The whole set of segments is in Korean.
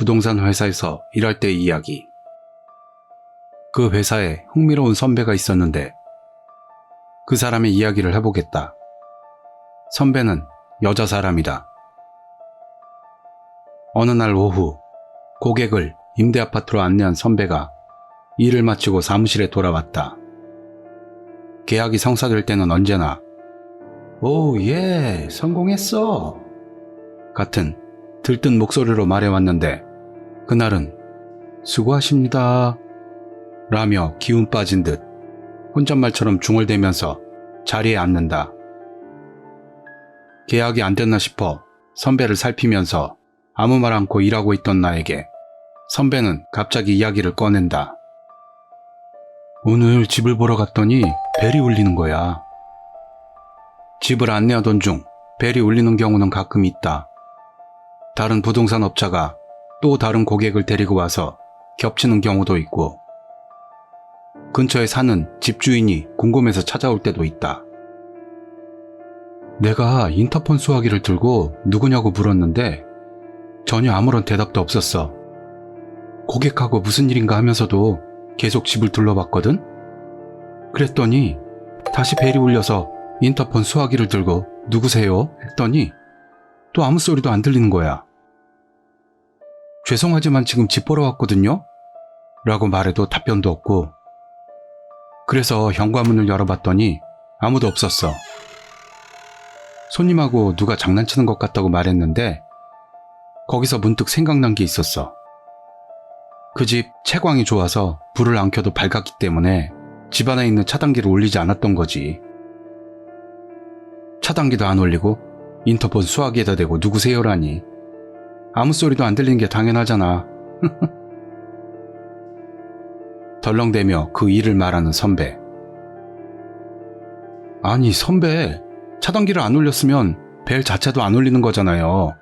부동산 회사에서 일할 때의 이야기. 그 회사에 흥미로운 선배가 있었는데 그 사람의 이야기를 해보겠다. 선배는 여자 사람이다. 어느 날 오후 고객을 임대 아파트로 안내한 선배가 일을 마치고 사무실에 돌아왔다. 계약이 성사될 때는 언제나 오, 예, 성공했어. 같은 들뜬 목소리로 말해왔는데 그날은 수고하십니다. 라며 기운 빠진 듯 혼잣말처럼 중얼대면서 자리에 앉는다. 계약이 안 됐나 싶어 선배를 살피면서 아무 말 않고 일하고 있던 나에게 선배는 갑자기 이야기를 꺼낸다. 오늘 집을 보러 갔더니 벨이 울리는 거야. 집을 안내하던 중 벨이 울리는 경우는 가끔 있다. 다른 부동산 업자가 또 다른 고객을 데리고 와서 겹치는 경우도 있고, 근처에 사는 집주인이 궁금해서 찾아올 때도 있다. 내가 인터폰 수화기를 들고 누구냐고 물었는데 전혀 아무런 대답도 없었어. 고객하고 무슨 일인가 하면서도 계속 집을 둘러봤거든? 그랬더니 다시 벨이 울려서 인터폰 수화기를 들고 누구세요? 했더니 또 아무 소리도 안 들리는 거야. 죄송하지만 지금 집 보러 왔거든요? 라고 말해도 답변도 없고 그래서 현관문을 열어봤더니 아무도 없었어. 손님하고 누가 장난치는 것 같다고 말했는데 거기서 문득 생각난 게 있었어. 그 집 채광이 좋아서 불을 안 켜도 밝았기 때문에 집 안에 있는 차단기를 올리지 않았던 거지. 차단기도 안 올리고 인터폰 수화기에다 대고 누구세요라니. 아무 소리도 안 들리는 게 당연하잖아. 덜렁대며 그 일을 말하는 선배. 아니, 선배. 차단기를 안 올렸으면 벨 자체도 안 올리는 거잖아요.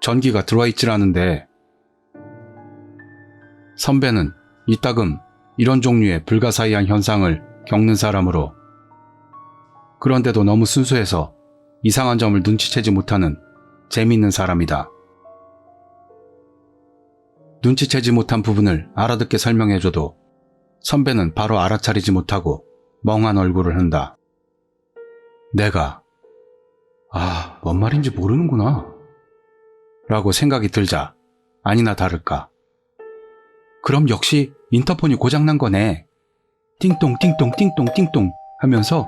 전기가 들어와 있질 않은데. 선배는 이따금 이런 종류의 불가사의한 현상을 겪는 사람으로 그런데도 너무 순수해서 이상한 점을 눈치채지 못하는 재미있는 사람이다. 눈치채지 못한 부분을 알아듣게 설명해줘도 선배는 바로 알아차리지 못하고 멍한 얼굴을 한다. 내가 아, 뭔 말인지 모르는구나. 라고 생각이 들자 아니나 다를까. 그럼 역시 인터폰이 고장난 거네. 띵동 띵동 띵동 띵동 하면서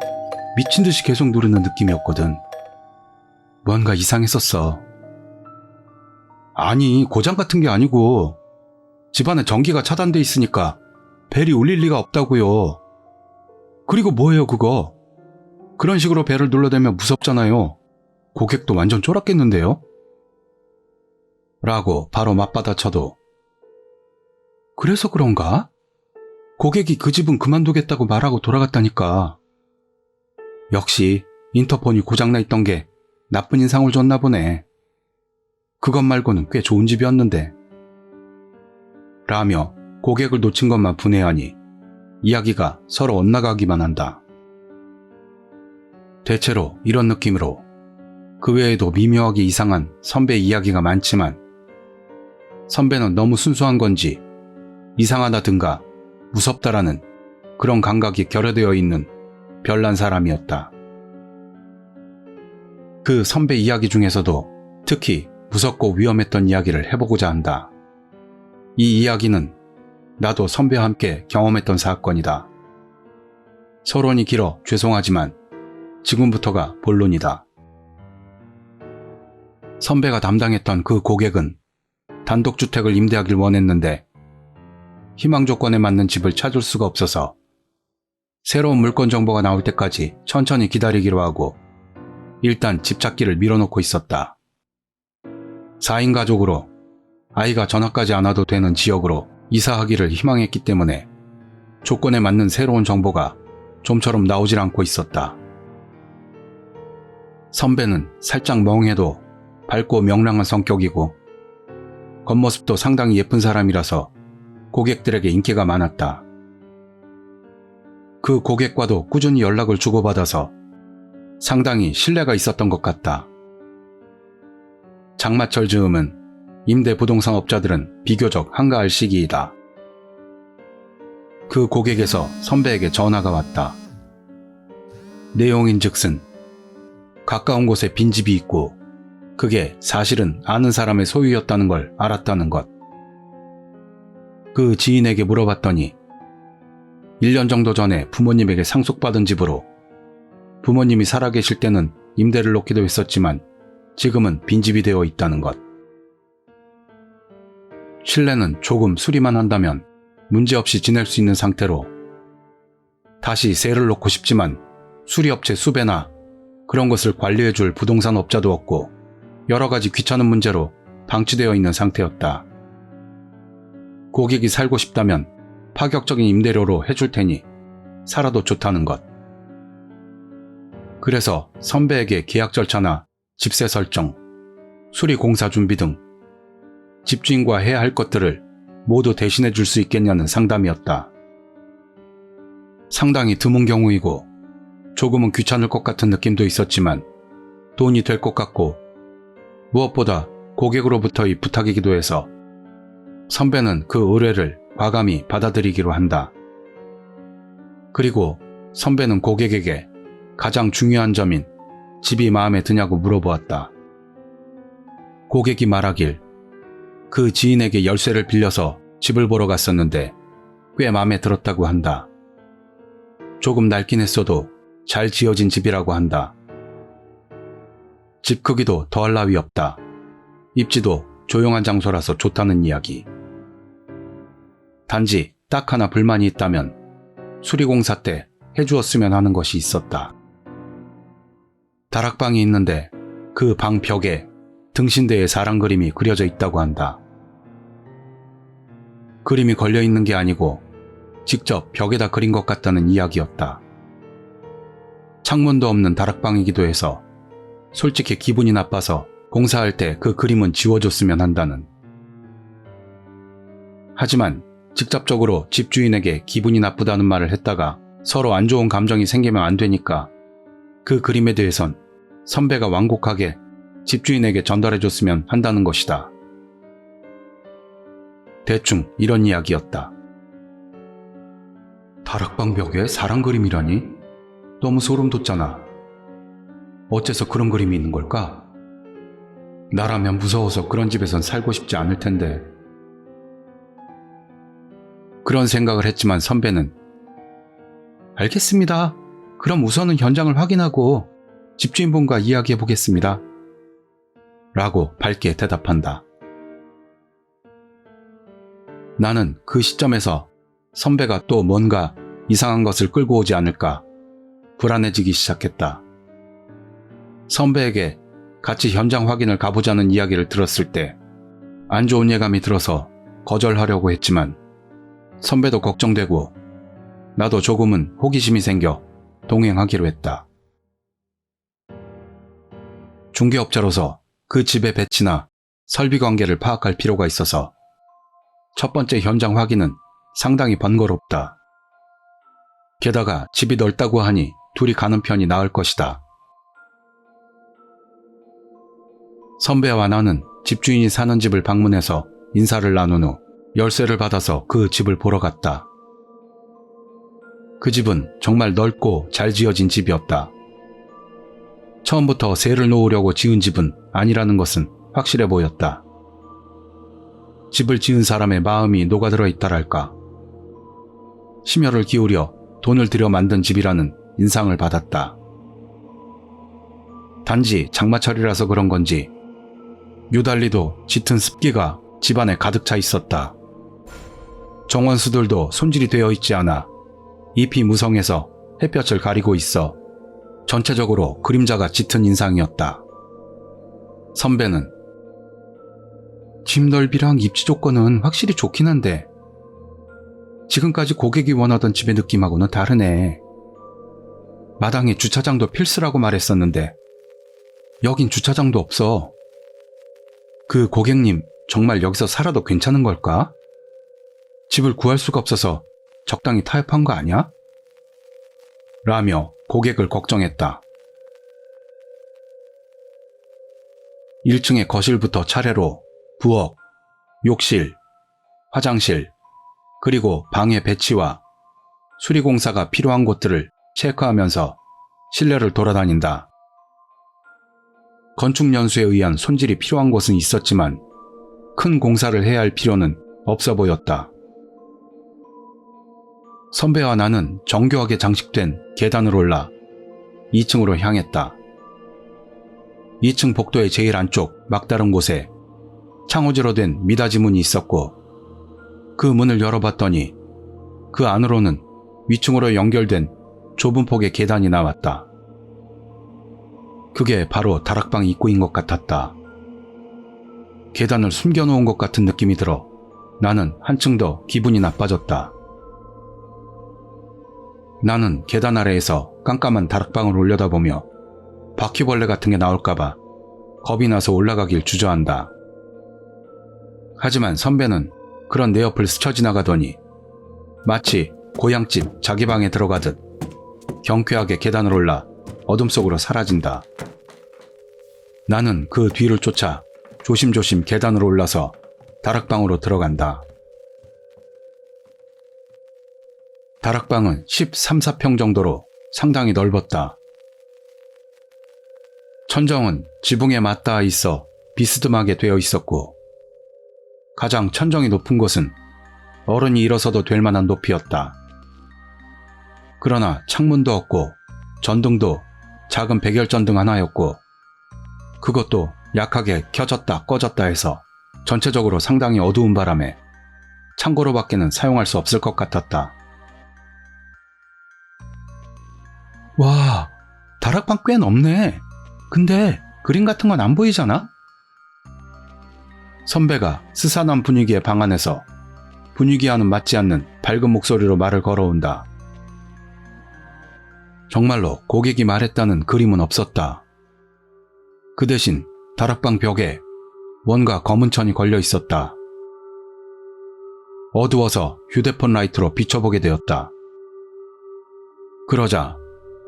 미친 듯이 계속 누르는 느낌이었거든. 뭔가 이상했었어. 아니, 고장 같은 게 아니고 집안에 전기가 차단돼 있으니까 벨이 울릴 리가 없다고요. 그리고 뭐예요, 그거? 그런 식으로 벨을 눌러대면 무섭잖아요. 고객도 완전 쫄았겠는데요? 라고 바로 맞받아쳐도 그래서 그런가? 고객이 그 집은 그만두겠다고 말하고 돌아갔다니까. 역시 인터폰이 고장나 있던 게 나쁜 인상을 줬나 보네. 그것 말고는 꽤 좋은 집이었는데. 라며 고객을 놓친 것만 분해하니 이야기가 서로 엇나가기만 한다. 대체로 이런 느낌으로 그 외에도 미묘하게 이상한 선배 이야기가 많지만 선배는 너무 순수한 건지 이상하다든가 무섭다라는 그런 감각이 결여되어 있는 별난 사람이었다. 그 선배 이야기 중에서도 특히 무섭고 위험했던 이야기를 해보고자 한다. 이 이야기는 나도 선배와 함께 경험했던 사건이다. 서론이 길어 죄송하지만 지금부터가 본론이다. 선배가 담당했던 그 고객은 단독주택을 임대하길 원했는데 희망 조건에 맞는 집을 찾을 수가 없어서 새로운 물건 정보가 나올 때까지 천천히 기다리기로 하고 일단 집 찾기를 밀어놓고 있었다. 4인 가족으로 아이가 전학까지 안 와도 되는 지역으로 이사하기를 희망했기 때문에 조건에 맞는 새로운 정보가 좀처럼 나오질 않고 있었다. 선배는 살짝 멍해도 밝고 명랑한 성격이고 겉모습도 상당히 예쁜 사람이라서 고객들에게 인기가 많았다. 그 고객과도 꾸준히 연락을 주고받아서 상당히 신뢰가 있었던 것 같다. 장마철 즈음은 임대 부동산 업자들은 비교적 한가할 시기이다. 그 고객에서 선배에게 전화가 왔다. 내용인 즉슨 가까운 곳에 빈집이 있고 그게 사실은 아는 사람의 소유였다는 걸 알았다는 것. 그 지인에게 물어봤더니 1년 정도 전에 부모님에게 상속받은 집으로 부모님이 살아계실 때는 임대를 놓기도 했었지만 지금은 빈집이 되어 있다는 것. 실내는 조금 수리만 한다면 문제없이 지낼 수 있는 상태로 다시 세를 놓고 싶지만 수리업체 수배나 그런 것을 관리해줄 부동산 업자도 없고 여러 가지 귀찮은 문제로 방치되어 있는 상태였다. 고객이 살고 싶다면 파격적인 임대료로 해줄 테니 살아도 좋다는 것. 그래서 선배에게 계약 절차나 집세 설정, 수리 공사 준비 등 집주인과 해야 할 것들을 모두 대신해 줄 수 있겠냐는 상담이었다. 상당히 드문 경우이고 조금은 귀찮을 것 같은 느낌도 있었지만 돈이 될 것 같고 무엇보다 고객으로부터의 부탁이기도 해서 선배는 그 의뢰를 과감히 받아들이기로 한다. 그리고 선배는 고객에게 가장 중요한 점인 집이 마음에 드냐고 물어보았다. 고객이 말하길 그 지인에게 열쇠를 빌려서 집을 보러 갔었는데 꽤 마음에 들었다고 한다. 조금 낡긴 했어도 잘 지어진 집이라고 한다. 집 크기도 더할 나위 없다. 입지도 조용한 장소라서 좋다는 이야기. 단지 딱 하나 불만이 있다면 수리공사 때 해주었으면 하는 것이 있었다. 다락방이 있는데 그 방 벽에 등신대에 사랑 그림이 그려져 있다고 한다. 그림이 걸려 있는 게 아니고 직접 벽에다 그린 것 같다는 이야기였다. 창문도 없는 다락방이기도 해서 솔직히 기분이 나빠서 공사할 때 그 그림은 지워줬으면 한다는. 하지만 직접적으로 집주인에게 기분이 나쁘다는 말을 했다가 서로 안 좋은 감정이 생기면 안 되니까 그 그림에 대해선 선배가 완곡하게 집주인에게 전달해줬으면 한다는 것이다. 대충 이런 이야기였다. 다락방 벽에 사랑 그림이라니? 너무 소름 돋잖아. 어째서 그런 그림이 있는 걸까? 나라면 무서워서 그런 집에선 살고 싶지 않을 텐데. 그런 생각을 했지만 선배는 알겠습니다. 그럼 우선은 현장을 확인하고 집주인분과 이야기해 보겠습니다. 라고 밝게 대답한다. 나는 그 시점에서 선배가 또 뭔가 이상한 것을 끌고 오지 않을까 불안해지기 시작했다. 선배에게 같이 현장 확인을 가보자는 이야기를 들었을 때 안 좋은 예감이 들어서 거절하려고 했지만 선배도 걱정되고 나도 조금은 호기심이 생겨 동행하기로 했다. 중개업자로서 그 집의 배치나 설비 관계를 파악할 필요가 있어서 첫 번째 현장 확인은 상당히 번거롭다. 게다가 집이 넓다고 하니 둘이 가는 편이 나을 것이다. 선배와 나는 집주인이 사는 집을 방문해서 인사를 나눈 후 열쇠를 받아서 그 집을 보러 갔다. 그 집은 정말 넓고 잘 지어진 집이었다. 처음부터 새를 놓으려고 지은 집은 아니라는 것은 확실해 보였다. 집을 지은 사람의 마음이 녹아들어 있다랄까. 심혈을 기울여 돈을 들여 만든 집이라는 인상을 받았다. 단지 장마철이라서 그런 건지 유달리도 짙은 습기가 집안에 가득 차 있었다. 정원수들도 손질이 되어 있지 않아 잎이 무성해서 햇볕을 가리고 있어 전체적으로 그림자가 짙은 인상이었다. 선배는 집 넓이랑 입지 조건은 확실히 좋긴 한데 지금까지 고객이 원하던 집의 느낌하고는 다르네. 마당에 주차장도 필수라고 말했었는데 여긴 주차장도 없어. 그 고객님 정말 여기서 살아도 괜찮은 걸까? 집을 구할 수가 없어서 적당히 타협한 거 아니야? 라며 고객을 걱정했다. 1층의 거실부터 차례로 부엌, 욕실, 화장실, 그리고 방의 배치와 수리공사가 필요한 곳들을 체크하면서 실내를 돌아다닌다. 건축 연수에 의한 손질이 필요한 곳은 있었지만 큰 공사를 해야 할 필요는 없어 보였다. 선배와 나는 정교하게 장식된 계단을 올라 2층으로 향했다. 2층 복도의 제일 안쪽 막다른 곳에 창호지로 된 미닫이 문이 있었고 그 문을 열어봤더니 그 안으로는 위층으로 연결된 좁은 폭의 계단이 나왔다. 그게 바로 다락방 입구인 것 같았다. 계단을 숨겨놓은 것 같은 느낌이 들어 나는 한층 더 기분이 나빠졌다. 나는 계단 아래에서 깜깜한 다락방을 올려다보며 바퀴벌레 같은 게 나올까봐 겁이 나서 올라가길 주저한다. 하지만 선배는 그런 내 옆을 스쳐 지나가더니 마치 고향집 자기 방에 들어가듯 경쾌하게 계단을 올라 어둠 속으로 사라진다. 나는 그 뒤를 쫓아 조심조심 계단으로 올라서 다락방으로 들어간다. 다락방은 13, 4평 정도로 상당히 넓었다. 천정은 지붕에 맞닿아 있어 비스듬하게 되어 있었고, 가장 천정이 높은 곳은 어른이 일어서도 될 만한 높이였다. 그러나 창문도 없고, 전등도 작은 백열전등 하나였고, 그것도 약하게 켜졌다 꺼졌다 해서 전체적으로 상당히 어두운 바람에 창고로 밖에는 사용할 수 없을 것 같았다. 와, 다락방 꽤 넓네. 근데 그림 같은 건 안 보이잖아? 선배가 스산한 분위기의 방 안에서 분위기와는 맞지 않는 밝은 목소리로 말을 걸어온다. 정말로 고객이 말했다는 그림은 없었다. 그 대신 다락방 벽에 뭔가 검은 천이 걸려 있었다. 어두워서 휴대폰 라이트로 비춰보게 되었다. 그러자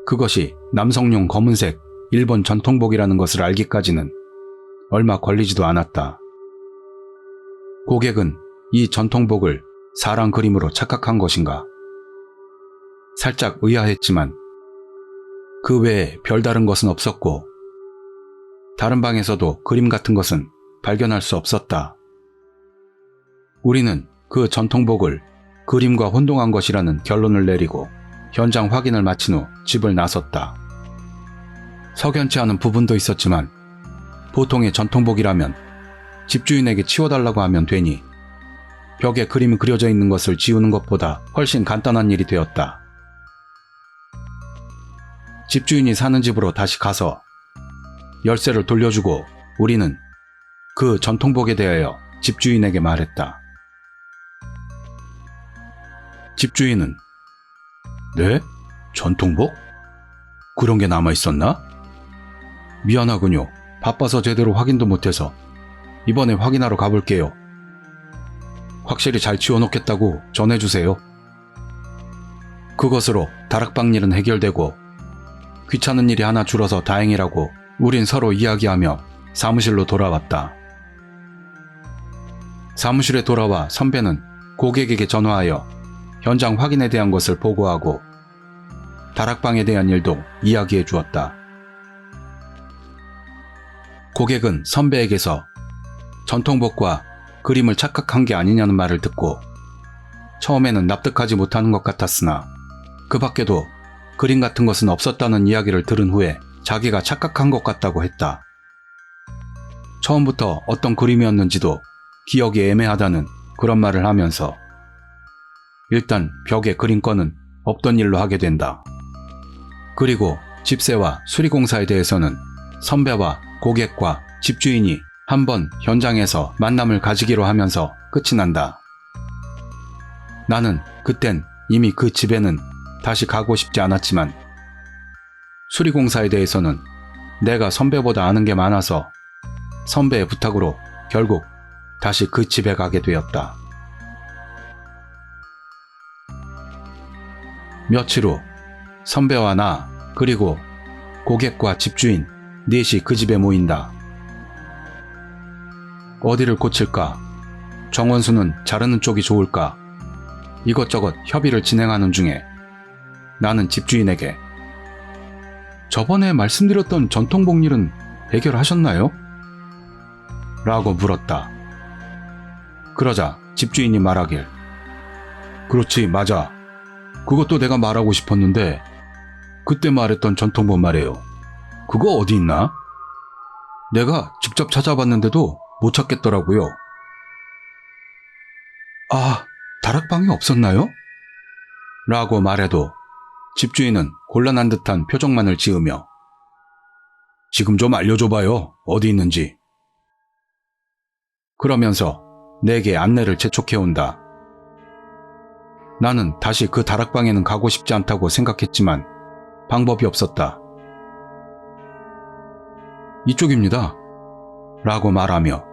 그것이 남성용 검은색 일본 전통복이라는 것을 알기까지는 얼마 걸리지도 않았다. 고객은 이 전통복을 사랑 그림으로 착각한 것인가? 살짝 의아했지만 그 외에 별다른 것은 없었고 다른 방에서도 그림 같은 것은 발견할 수 없었다. 우리는 그 전통복을 그림과 혼동한 것이라는 결론을 내리고 현장 확인을 마친 후 집을 나섰다. 석연치 않은 부분도 있었지만 보통의 전통복이라면 집주인에게 치워달라고 하면 되니 벽에 그림이 그려져 있는 것을 지우는 것보다 훨씬 간단한 일이 되었다. 집주인이 사는 집으로 다시 가서 열쇠를 돌려주고 우리는 그 전통복에 대하여 집주인에게 말했다. 집주인은 네? 전통복? 그런 게 남아 있었나? 미안하군요. 바빠서 제대로 확인도 못해서 이번에 확인하러 가볼게요. 확실히 잘 치워놓겠다고 전해주세요. 그것으로 다락방 일은 해결되고 귀찮은 일이 하나 줄어서 다행이라고 우린 서로 이야기하며 사무실로 돌아왔다. 사무실에 돌아와 선배는 고객에게 전화하여 현장 확인에 대한 것을 보고하고 다락방에 대한 일도 이야기해 주었다. 고객은 선배에게서 전통복과 그림을 착각한 게 아니냐는 말을 듣고 처음에는 납득하지 못하는 것 같았으나 그 밖에도 그림 같은 것은 없었다는 이야기를 들은 후에 자기가 착각한 것 같다고 했다. 처음부터 어떤 그림이었는지도 기억이 애매하다는 그런 말을 하면서 일단 벽에 그린 건은 없던 일로 하게 된다. 그리고 집세와 수리공사에 대해서는 선배와 고객과 집주인이 한번 현장에서 만남을 가지기로 하면서 끝이 난다. 나는 그땐 이미 그 집에는 다시 가고 싶지 않았지만 수리공사에 대해서는 내가 선배보다 아는 게 많아서 선배의 부탁으로 결국 다시 그 집에 가게 되었다. 며칠 후 선배와 나 그리고 고객과 집주인 넷이 그 집에 모인다. 어디를 고칠까? 정원수는 자르는 쪽이 좋을까? 이것저것 협의를 진행하는 중에 나는 집주인에게 저번에 말씀드렸던 전통복일은 해결하셨나요? 라고 물었다. 그러자 집주인이 말하길 그렇지 맞아. 그것도 내가 말하고 싶었는데 그때 말했던 전통복 말이에요. 그거 어디 있나? 내가 직접 찾아봤는데도 못 찾겠더라고요. 아, 다락방이 없었나요? 라고 말해도 집주인은 곤란한 듯한 표정만을 지으며 지금 좀 알려줘봐요. 어디 있는지. 그러면서 내게 안내를 재촉해온다. 나는 다시 그 다락방에는 가고 싶지 않다고 생각했지만 방법이 없었다. 이쪽입니다. 라고 말하며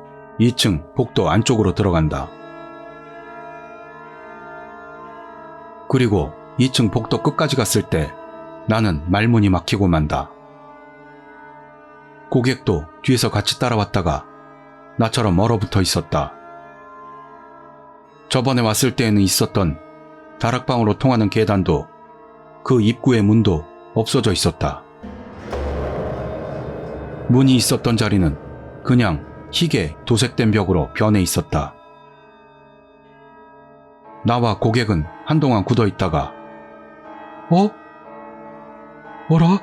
2층 복도 안쪽으로 들어간다. 그리고 2층 복도 끝까지 갔을 때 나는 말문이 막히고 만다. 고객도 뒤에서 같이 따라왔다가 나처럼 얼어붙어 있었다. 저번에 왔을 때에는 있었던 다락방으로 통하는 계단도 그 입구의 문도 없어져 있었다. 문이 있었던 자리는 그냥 희게 도색된 벽으로 변해 있었다. 나와 고객은 한동안 굳어 있다가 어? 어라?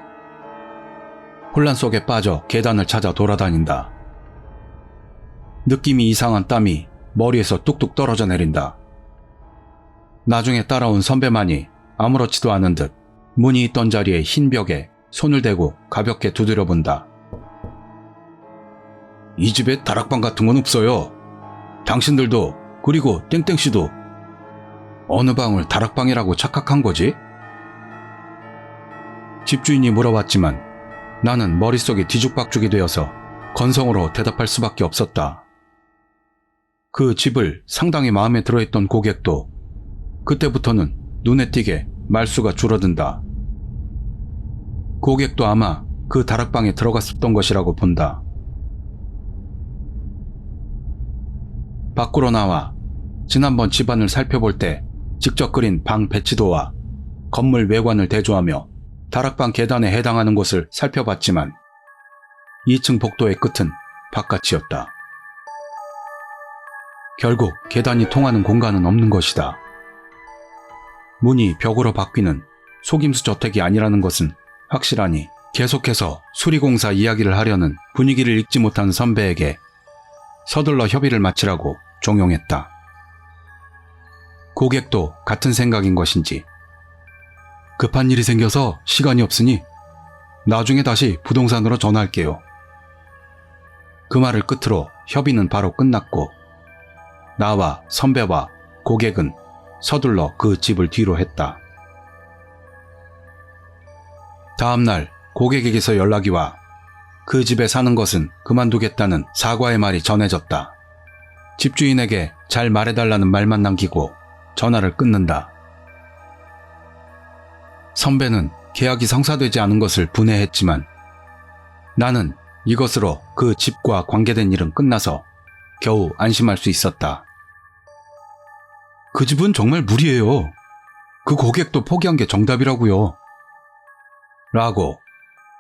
혼란 속에 빠져 계단을 찾아 돌아다닌다. 느낌이 이상한 땀이 머리에서 뚝뚝 떨어져 내린다. 나중에 따라온 선배만이 아무렇지도 않은 듯 문이 있던 자리의 흰 벽에 손을 대고 가볍게 두드려 본다. 이 집에 다락방 같은 건 없어요. 당신들도 그리고 땡땡씨도 어느 방을 다락방이라고 착각한 거지? 집주인이 물어봤지만 나는 머릿속이 뒤죽박죽이 되어서 건성으로 대답할 수밖에 없었다. 그 집을 상당히 마음에 들어했던 고객도 그때부터는 눈에 띄게 말수가 줄어든다. 고객도 아마 그 다락방에 들어갔었던 것이라고 본다. 밖으로 나와 지난번 집안을 살펴볼 때 직접 그린 방 배치도와 건물 외관을 대조하며 다락방 계단에 해당하는 곳을 살펴봤지만 2층 복도의 끝은 바깥이었다. 결국 계단이 통하는 공간은 없는 것이다. 문이 벽으로 바뀌는 속임수 저택이 아니라는 것은 확실하니 계속해서 수리공사 이야기를 하려는 분위기를 읽지 못한 선배에게 서둘러 협의를 마치라고 종용했다. 고객도 같은 생각인 것인지 급한 일이 생겨서 시간이 없으니 나중에 다시 부동산으로 전화할게요. 그 말을 끝으로 협의는 바로 끝났고 나와 선배와 고객은 서둘러 그 집을 뒤로 했다. 다음날 고객에게서 연락이 와 그 집에 사는 것은 그만두겠다는 사과의 말이 전해졌다. 집주인에게 잘 말해달라는 말만 남기고 전화를 끊는다. 선배는 계약이 성사되지 않은 것을 분해했지만 나는 이것으로 그 집과 관계된 일은 끝나서 겨우 안심할 수 있었다. 그 집은 정말 무리예요. 그 고객도 포기한 게 정답이라고요. 라고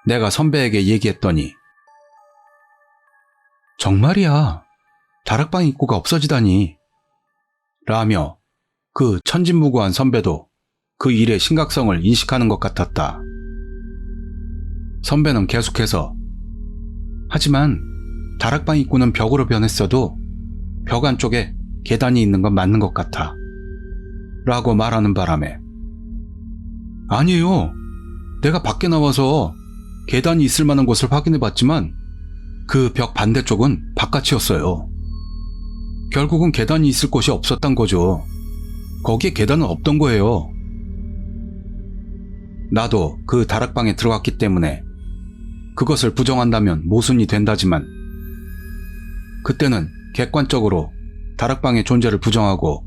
내가 선배에게 얘기했더니 정말이야. 다락방 입구가 없어지다니. 라며 그 천진무구한 선배도 그 일의 심각성을 인식하는 것 같았다. 선배는 계속해서 하지만 다락방 입구는 벽으로 변했어도 벽 안쪽에 계단이 있는 건 맞는 것 같아. 라고 말하는 바람에 아니에요. 내가 밖에 나와서 계단이 있을 만한 곳을 확인해 봤지만 그 벽 반대쪽은 바깥이었어요. 결국은 계단이 있을 곳이 없었던 거죠. 거기에 계단은 없던 거예요. 나도 그 다락방에 들어갔기 때문에 그것을 부정한다면 모순이 된다지만 그때는 객관적으로 다락방의 존재를 부정하고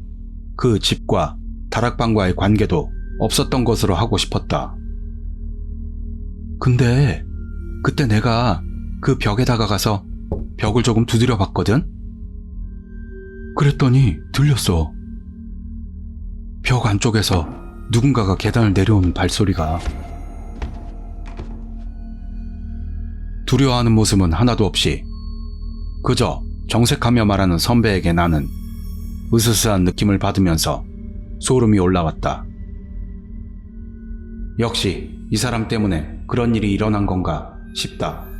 그 집과 다락방과의 관계도 없었던 것으로 하고 싶었다. 근데 그때 내가 그 벽에 다가가서 벽을 조금 두드려 봤거든? 그랬더니 들렸어. 벽 안쪽에서 누군가가 계단을 내려오는 발소리가. 두려워하는 모습은 하나도 없이 그저 정색하며 말하는 선배에게 나는 으스스한 느낌을 받으면서 소름이 올라왔다. 역시 이 사람 때문에 그런 일이 일어난 건가 싶다.